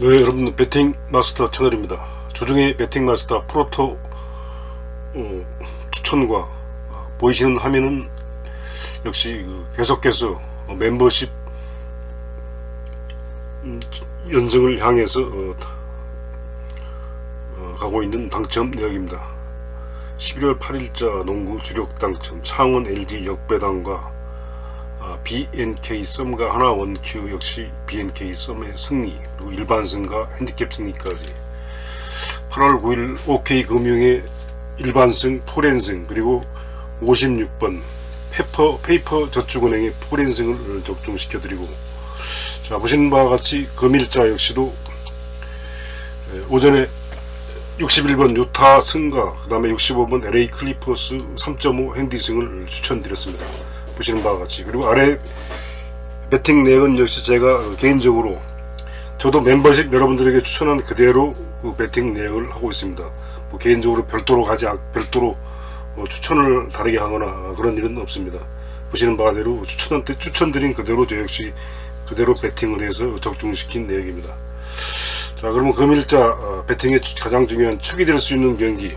네, 여러분 배팅 마스터 채널입니다. 조정의 배팅 마스터 프로토 어, 추천과 어, 보이시는 화면은 역시 그 계속해서 어, 멤버십 음, 연승을 향해서 어, 어, 가고 있는 당첨 내역입니다. 11월 8일자 농구 주력 당첨 창원 LG 역배당과 아, BNK 썸과 하나 원큐 역시 BNK 썸의 승리 그리고 일반승과 핸디캡 승리까지 8월 9일 OK 금융의 일반승 포렌승 그리고 56번 페퍼 페이퍼 저축은행의 포렌승을 적중시켜 드리고 자 보시는 바와 같이 금일자 역시도 에, 오전에 61번 유타 승과 그 다음에 65번 LA 클리퍼스 3.5 핸디승을 추천드렸습니다. 보시는 바와 같이 그리고 아래 배팅 내역은 역시 제가 개인적으로 저도 멤버십 여러분들에게 추천한 그대로 그 배팅 내역을 하고 있습니다. 뭐 개인적으로 별도로 가지 않- 별도로 어, 추천을 다르게 하거나 그런 일은 없습니다. 보시는 바대로 추천한테 추천드린 그대로 저 역시 그대로 배팅을 해서 적중시킨 내역입니다. 자 그러면 금일자 어, 배팅의 추- 가장 중요한 축이 될 수 있는 경기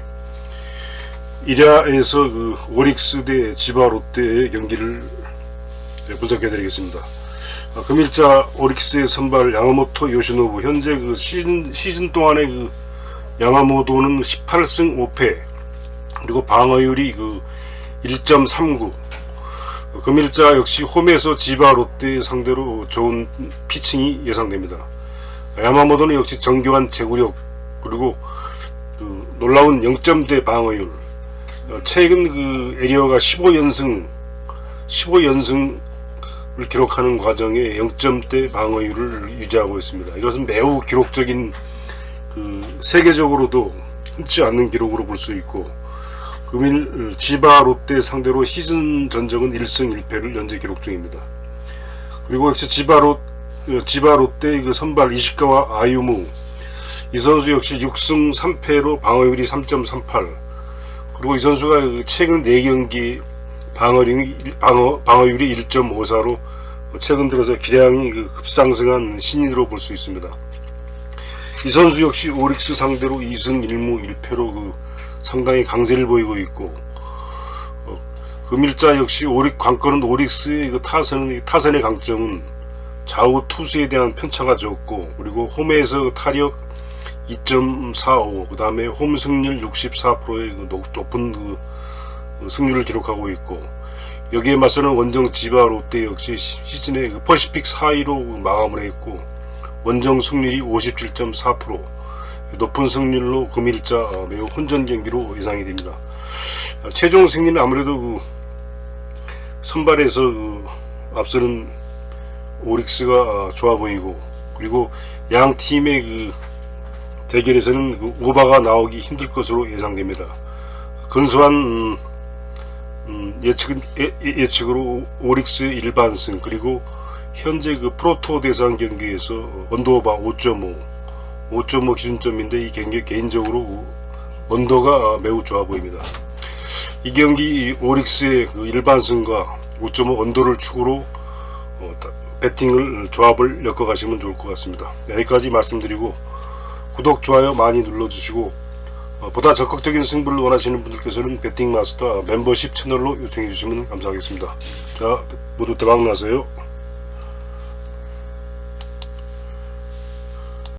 1야에서 그 오릭스 대 지바 롯데의 경기를 분석해 드리겠습니다. 아, 금일자 오릭스의 선발 야마모토 요시노부 현재 그 시즌, 시즌 동안의 그 야마모토는 18승 5패 그리고 방어율이 그 1.39 금일자 역시 홈에서 지바 롯데 상대로 좋은 피칭이 예상됩니다. 야마모토는 역시 정교한 제구력 그리고 그 놀라운 0점대 방어율 어, 최근 그 에리어가 15연승 15연승을 기록하는 과정에 0점대 방어율을 유지하고 있습니다. 이것은 매우 기록적인 그 세계적으로도 흔치 않는 기록으로 볼 수 있고 금일 지바 롯데 상대로 시즌 전적은 1승 1패를 현재 기록 중입니다. 그리고 역시 지바 롯 어, 지바 롯데 그 선발 이시카와 아유무 이 선수 역시 6승 3패로 방어율이 3.38 그리고 이 선수가 그 최근 4경기 방어율이, 방어, 방어율이 1.54로 최근 들어서 기량이 그 급상승한 신인으로 볼 수 있습니다. 이 선수 역시 오릭스 상대로 2승 1무 1패로 그 상당히 강세를 보이고 있고 어, 금일자 역시 오릭 관건은 오릭스의 그 타선 타선의 강점은 좌우 투수에 대한 편차가 적고 그리고 홈에서 타력 2.45, 그 다음에 홈 승률 64%의 그 높- 높은 그 승률을 기록하고 있고, 여기에 맞서는 원정 지바 롯데 역시 시- 시즌에 그 퍼시픽 4위로 마감을 했고, 원정 승률이 57.4%, 높은 승률로 금일자 어, 매우 혼전 경기로 예상이 됩니다. 어, 최종 승리는 아무래도 그 선발에서 그 앞서는 오릭스가 어, 좋아 보이고, 그리고 양 팀의 그 대결에서는 그 오바가 나오기 힘들 것으로 예상됩니다. 근소한 음, 음, 예측은 예, 예측으로 오릭스 일반승 그리고 현재 그 프로토 대상 경기에서 언더오바 5.5 5.5 기준점인데 이 경기 개인적으로 언더가 매우 좋아 보입니다. 이 경기 이 오릭스의 그 일반승과 5.5 언더를 축으로 어, 다- 배팅을 조합을 엮어 가시면 좋을 것 같습니다. 여기까지 말씀드리고 구독, 좋아요 많이 눌러주시고 어, 보다 적극적인 승부를 원하시는 분들께서는 배팅마스터 멤버십 채널로 요청해 주시면 감사하겠습니다. 자 모두 대박 나세요.